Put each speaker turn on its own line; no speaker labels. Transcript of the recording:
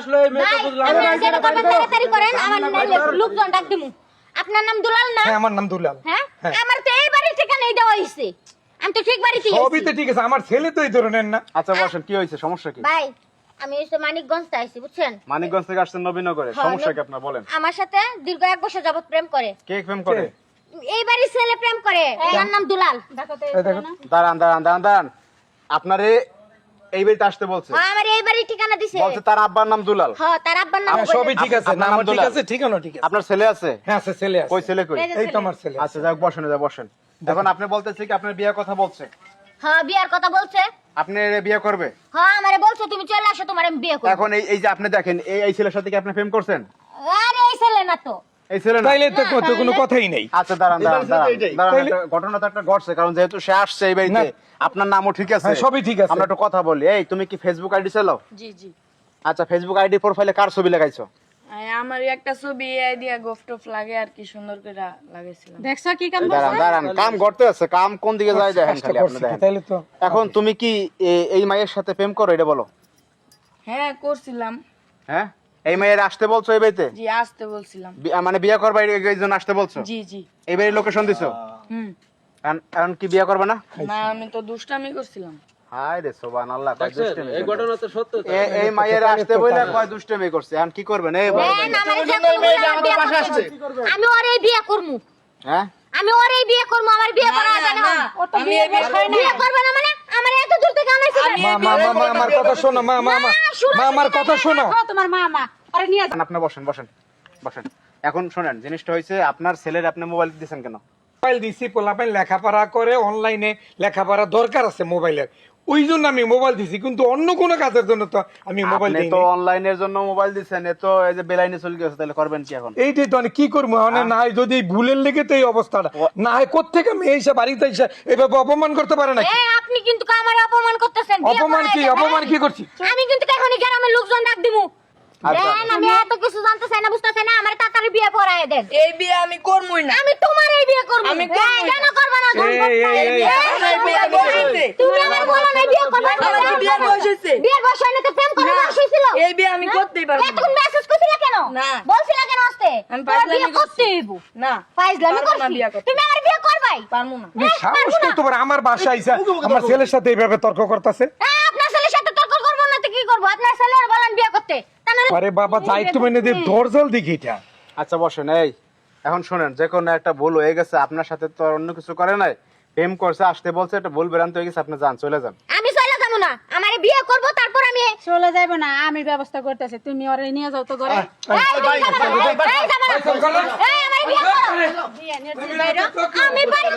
আসলো এই মেয়েকে
ভাই,
বুঝলাম
আপনি যেটা করবেন তাড়াতাড়ি করেন, আমার লোকজন ডাক দিমু। আপনার নাম দুলাল না?
হ্যাঁ আমার নাম দুলাল।
হ্যাঁ?
হ্যাঁ।
আমার তো এই বাড়ির ঠিকানাই দেওয়া হয়েছে। আমি তো ঠিক
সবই। তো ঠিক আছে আমার ছেলে তো এই ধরনের না।
আচ্ছা বসেন কি হয়েছে? সমস্যা কি?
ভাই আমি হচ্ছে মানিকগঞ্জ থেকে আইছি বুঝছেন?
মানিকগঞ্জ থেকে আসছেন নবীনগরে।
হ্যাঁ,
সমস্যা কি আপনার? বলেন।
আমার সাথে দীর্ঘ এক বছর যাবত প্রেম করে।
কে প্রেম করে?
এই বাড়ির ছেলে প্রেম করে। তার নাম দুলাল।
দেখো
দাঁড়ান দাঁড়ান দাঁড়ান দাঁড়ান। আপনারে এই বাড়িতে আসতে বলছে।
হ্যাঁ, আমার এই বাড়ির ঠিকানা দিছে।
বলছে তার আব্বার নাম দুলাল।
হ্যাঁ তার আব্বার নাম
হ্যাঁ, সবই ঠিক আছে। নাম ঠিক আছে ঠিকানা ঠিক আছে।
আপনার ছেলে আছে?
হ্যাঁ আছে ছেলে আছে।
কই ছেলে কই?
এই
তো আমার ছেলে
আচ্ছা যাক বসেন যা বসেন। এখন আপনি বলতেছি কি আপনার বিয়ের কথা বলছে?
হ্যাঁ বিয়ার কথা বলছে।
আপনি বিয়ে করবে?
হ্যাঁ আমারে বলছে তুমি চলে আসো তোমার আমি বিয়ে করব।
এখন এই এই যে আপনি দেখেন এই ছেলের সাথে কি আপনি প্রেম করছেন?
আরে এই ছেলে না তো।
তাইলে তো তো কোনো কথাই নেই।
আচ্ছা দাঁড়ান দাঁড়ান দাঁড়ান। দাঁড়ান
তাইলে-
একটা ঘটনা তো একটা ঘটছে কারণ যেহেতু সে আসছে এই বাড়িতে আপনার নামও ঠিক আছে।
হ্যাঁ, সবই ঠিক আছে।
আমরা একটু কথা বলি। এই তুমি কি ফেসবুক আইডি চালাও?
জি জি।
আচ্ছা ফেসবুক আইডি প্রোফাইলে কার ছবি লাগাইছো?
আমার একটা ছবি এই দিয়া গফটফ লাগে আর কি সুন্দর করে লাগাইছিলাম।
দেখছ কি কাম
দাঁড়ান দাঁড়ান কাম করতে আছে কাম কোন দিকে যায় দেখেন খালি আপনি দেখেন।
তাইলে
এখন তুমি কি এই মায়ের সাথে প্রেম করো এটা বলো।
হ্যাঁ করছিলাম।
হ্যাঁ? এই মায়ের আসতে বলছো এই বাড়িতে?
জি আসতে বলছিলাম।
বি- মানে বিয়ে করবা এই- এই জন্য আসতে বলছো?
জি জি।
এই বাড়ির লোকেশন দিছো?
হুম।
এখন- কি বিয়ে করবে না?
না আমি তো দুষ্টামি করছিলাম।
হায় রে সোবান আল্লাহ কয় দুষ্টামি
এই ঘটনা তো সত্য তো।
এ- এই মায়ের আসতে বইলা কয় দুষ্টামি করছে? এখন কি করবেন এই বলো
দেন আমারে যে করব না, আমার বিয়ে হবে। আমি ওরে বিয়ে করব
হ্যাঁ?
আমি ওরে বিয়ে করব আমার বিয়ে করা হবে না।
আমি এই
বিয়ে করবে না মানে আমার এত দূর থেকে আনাইছে কেন?
মা মা মা মা আমার কথা শোনো মা মা মা মা আমার কথা শোনো
তোমার মা আরে নিয়ে
আপনি বসেন বসেন বসেন। এখন শুনেন জিনিসটা হয়েছে আপনার ছেলের আপনি মোবাইল দিয়েছেন কেন?
মোবাইল দিছি পোলাপাইন লেখাপড়া করে অনলাইনে লেখাপড়া দরকার আছে মোবাইলের ওই জন্য আমি মোবাইল দিছি কিন্তু অন্য কোনো কাজের জন্য তো আমি মোবাইল দিই
তো অনলাইনের জন্য মোবাইল দিচ্ছেন এ তো এই যে বেলাইনে চলে গেছে তাহলে করবেন কি এখন
এইটাই তো আমি কি করব মানে না যদি ভুলের লেগে তো এই অবস্থাটা না হয় কোথেকে আমি এইসব বাড়িতে এসে এভাবে অপমান করতে পারে
এ, আপনি কিন্তু আমার অপমান করতেছেন
অপমান কি অপমান
হ্যাঁ?
কি করছি
আমি কিন্তু এখনই গ্রামের লোকজন ডাক দিমু
আচ্ছা।
আমি এত কিছু জানতে চাই না না আমার তাড়াতাড়ি বিয়ে পড়ায় দেন
এই বিয়ে আমি করবই না
আমি তোমার এই বিয়ে করব
আমি
কেন করবে না তুমি? আমার বলো না বিয়ে করবে না।
আমার বিয়ে বসেছে।
বিয়ের বয়স তো প্রেম করে বয়স হয়েছিল
এই বিয়ে আমি করতেই পারব
এতক্ষণ মেসেজ করছিলা কেন?
না।
বলছিলা কেন আসতে?
আমি
তোমার করতে
করছি। না
ফাইজলামি করছি। তুমি আমার বিয়ে করবাই।
পারব না।
সাহস করতে পারে আমার বাসায় আইসা আমার ছেলের সাথে এইভাবে তর্ক করতেছে?
হ্যাঁ, আপনার ছেলের সাথে তর্ক করব না তো কি করব? আপনার ছেলের বলেন বিয়ে করতে।
আরে বাবা যাই একটু মেনে দিয়ে দরজল দেখি এটা।
আচ্ছা বসেন এই এখন শুনেন যে কোনো একটা ভুল হয়ে গেছে আপনার সাথে তো অন্য কিছু করে নাই। প্রেম করছে আসতে বলছে একটা ভুল বেরান্ত হয়ে গেছে আপনি যান চলে যান।
না আমারে বিয়ে করব তারপর আমি
চলে যাব না আমি ব্যবস্থা করতেছি তুমি ওরে নিয়ে যাও তো ঘরে।
আমি বাড়ি